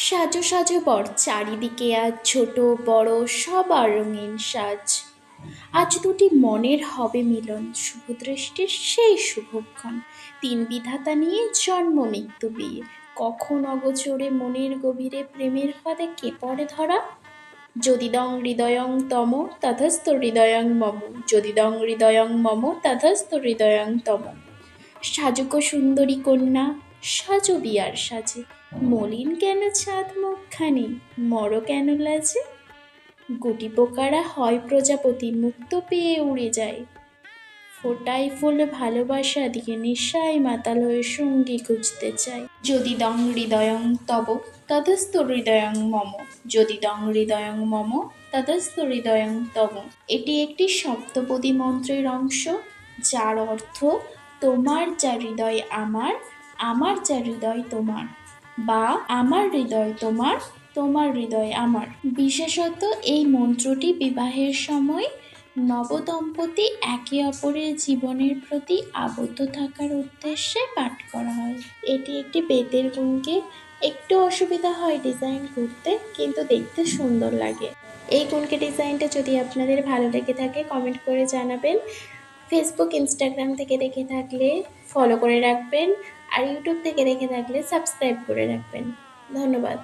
সাজো সাজো বর, চারিদিকে আজ ছোট বড় সবার রঙিন সাজ। আজ দুটি মনের হবে মিলন শুভ দৃষ্টির সেই শুভক্ষণ। তিন বিধাতা নিয়ে জন্ম মৃত্যু বিয়ে কখন অগোচরে মনের গভীরে প্রেমের ফাঁদে কে পড়ে ধরা? যদি দং হৃদয়ং তম তথস্থ হৃদয়ং মম। যদি দং হৃদয়ং মম তথস্থ হৃদয়ং তম। সাজুক সুন্দরী কন্যা সাজো বিয়ার সাজে। মলিন কেন চাঁদ মুখখানি? মর কেন লাজে? গুটি পোকারা হয় প্রজাপতি মুক্ত পেয়ে উড়ে যায়। ফোটাই ফুল ভালোবাসা দিয়ে নিশায় মাতাল হয়ে সঙ্গী খুঁজতে চাই যদি দং হৃদয়ং তব ততস্থ হৃদয়ং মম। যদি দং হৃদয়ং মম ততস্থ হৃদয়ং তব। এটি একটি সপ্তপদী মন্ত্রের অংশ, যার অর্থ, তোমার যা হৃদয় আমার আমার যা হৃদয় তোমার বা আমার হৃদয় তোমার তোমার হৃদয় আমার। বিশেষত এই মন্ত্রটি বিবাহের সময় নবদম্পতি একে অপরের জীবনের প্রতি আবদ্ধ থাকার উদ্দেশ্যে পাঠ করা হয়। এটি একটি বেতের গুণকে একটু অসুবিধা হয় ডিজাইন করতে, কিন্তু দেখতে সুন্দর লাগে। এই গুণকে ডিজাইনটা যদি আপনাদের ভালো লেগে থাকে, কমেন্ট করে জানাবেন। ফেসবুক, ইনস্টাগ্রাম থেকে দেখে থাকলে ফলো করে রাখবেন। আর ইউটিউব থেকে দেখে থাকলে সাবস্ক্রাইব করে রাখবেন। ধন্যবাদ।